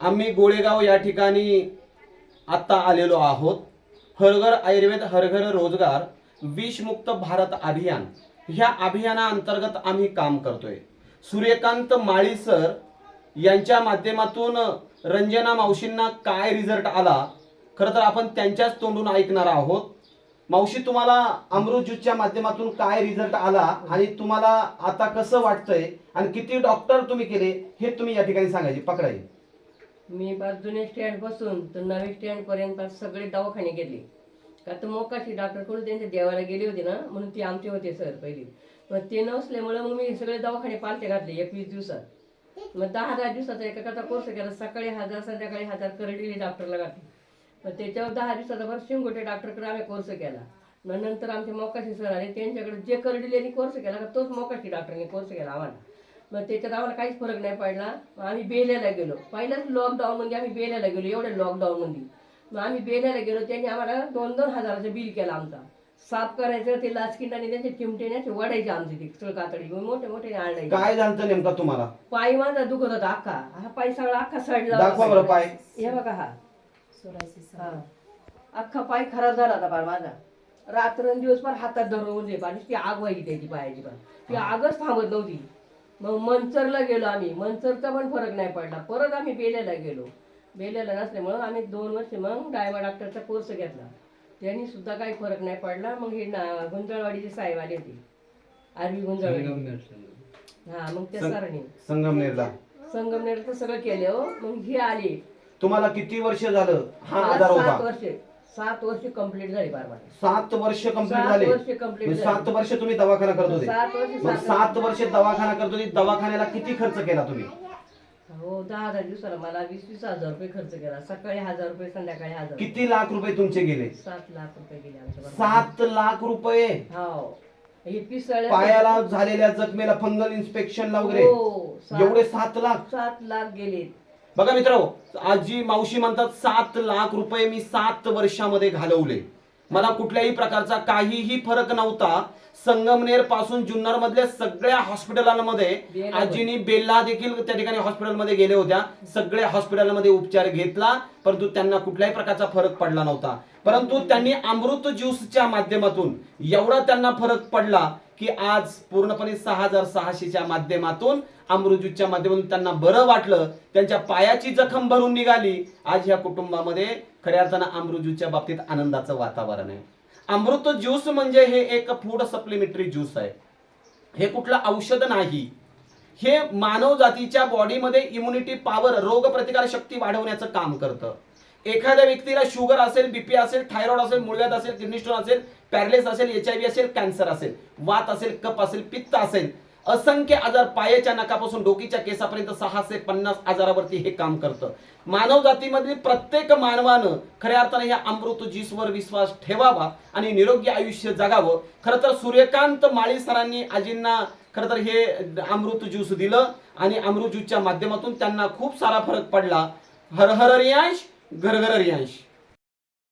आम्ही गोळेगाव या ठिकाणी आत्ता आलेलो आहोत. हरघर आयुर्वेद हरघर रोजगार विषमुक्त भारत अभियान. ह्या अभियानाअंतर्गत आम्ही काम करतोय. सूर्यकांत माळी सर यांच्या माध्यमातून रंजना मावशींना काय रिझल्ट आला? खरं तर आपण त्यांच्याच तोंडून ऐकणार आहोत. मावशी तुम्हाला अमृत ज्यूसच्या माध्यमातून काय रिझल्ट आला आणि तुम्हाला आता कसं वाटतंय आणि किती डॉक्टर तुम्ही केले हे तुम्ही या ठिकाणी सांगायचे पकडायचे मी पाच जुने स्टँडपासून तर नवे स्टँड पर्यंत सगळे दवाखाने गेले. का तर मोकाशी डॉक्टरकडून त्यांच्या देवाला गेले होते ना म्हणून ते आमचे होते सर पहिली. मग ते नसल्यामुळे मग मी सगळे दवाखाने पालथे घातले एकवीस दिवसात. मग दहा दहा दिवसाचा एकाचा कोर्स केला सकाळी हजार संध्याकाळी हजार करडीले डॉक्टरला घातले. मग त्याच्यावर दहा दिवसाचा भर शिंगोटे डॉक्टरकडे आम्ही कोर्स केला. मग नंतर आमचे मोकाशी सर आले त्यांच्याकडे जे करडिलेनी कोर्स केला का तोच मोकाशी डॉक्टरने कोर्स केला आम्हाला. मग त्याच्यात आम्हाला काहीच फरक नाही पडला. मग आम्ही बेल्याला गेलो. पहिल्याच लॉकडाऊनमध्ये आम्ही बेल्याला गेलो. एवढ्या लॉकडाऊनमध्ये मग आम्ही बेल्याला गेलो. त्यांनी आम्हाला दोन दोन हजाराचं बिल केलं आमचा. साफ करायचं ते लाचकिंडाने त्यांचे चिमटेने असे वडायचे आमचे ते चळ कातडी मोठे मोठे आणायचे काय झालं नेमका तुम्हाला? पाय माझा दुखत होता अख्खा. हा पाय सगळा अख्खा सडला दाखवा बरं पाय. हे बघा हा. हा. अख्खा पाय खराब झाला होता पार माझा. रात्रंदिवस पार हातात धरून दे पाणी ती आग व्हायची त्याची पायाची पण. ती आगच थांबत नव्हती. मग मनसरला गेलो आम्ही. मनसरचा पण फरक नाही पडला. परत आम्ही बेल्याला गेलो. बेल्याला नसल्यामुळं आम्ही दोन वर्ष मग डायमा डॉक्टरचा कोर्स घेतला. त्यांनी सुद्धा काही फरक नाही पडला. मग हे ना गुंजळवाडीचे साहेब आले होते. आरवी गुंजळवाडी. हा मग त्या सरांनी. संगमनेरला. संगमनेरचं सगळं केलं. हो मग हे आले. तुम्हाला किती वर्ष झालं? हा सात वर्ष. सात वर्ष कंप्लीट झाली. सात वर्ष कंप्लीट सात झाले. वर्ष म्हणजे. सात वर्ष तुम्ही दवाखाना करत होते. सात वर्ष मग सात सात वर्ष. दवाखाना करत होते. दवाखान्याला किती खर्च केला तुम्ही? हो दहा हजार दिवसाला मला वीस वीस हजार रुपये खर्च केला. सकाळी हजार रुपये संध्याकाळी हजार रुपये. किती लाख रुपये तुमचे गेले? सात लाख रुपये गेले आमच्या बरोबर. सात लाख रुपये. हो. हे पिसळ्या पायाला झालेल्या जखमेला फंगल इन्स्पेक्शनला वगैरे. हो सात- एवढे सात लाख? सात लाख गेले. बघा मित्र आजी मावशी म्हणतात सात लाख रुपये मी सात वर्षामध्ये घालवले. मला कुठल्याही प्रकारचा काहीही फरक नव्हता. संगमनेरपासून जुन्नर मधल्या सगळ्या हॉस्पिटलांमध्ये आजीनी बेल्ला देखील त्या ठिकाणी हॉस्पिटलमध्ये गेले होत्या. सगळ्या हॉस्पिटलमध्ये उपचार घेतला परंतु त्यांना कुठल्याही प्रकारचा फरक पडला नव्हता. परंतु त्यांनी अमृत ज्यूसच्या माध्यमातून एवढा त्यांना फरक पडला की आज पूर्णपणे सहा हजार सहाशेच्या माध्यमातून अमृत माध्यमातून त्यांना बरं वाटलं त्यांच्या पायाची जखम भरून निघाली. आज या कुटुंबामध्ये खऱ्या अर्थानं अमृजूच्या बाबतीत आनंदाचं वातावरण आहे. अमृत ज्यूस म्हणजे हे एक फूड सप्लिमेंटरी ज्यूस आहे. हे कुठलं औषध नाही. हे मानव जातीच्या बॉडीमध्ये इम्युनिटी पॉवर रोग प्रतिकार शक्ती वाढवण्याचं काम करतं. एखाद्या व्यक्तीला शुगर असेल बीपी असेल थायरॉइड असेल मुळव्याध असेल किडनी स्टोन असेल पॅरलेस असेल एच आय व्ही असेल कॅन्सर असेल वात असेल कप असेल पित्त असेल असंख्य आजार पायाच्या नकापासून डोकीच्या केसापर्यंत सहाशे पन्नास आजारावरती हे काम करतं. मानव जातीमधील प्रत्येक मानवानं खऱ्या अर्थाने या अमृत जीसवर विश्वास ठेवावा आणि निरोगी आयुष्य जगावं. खरं तर सूर्यकांत माळी सरांनी आजींना खरं तर हे अमृत ज्यूस दिलं आणि अमृत ज्यूसच्या माध्यमातून त्यांना खूप सारा फरक पडला. हर हर रियांश घर घर रियांश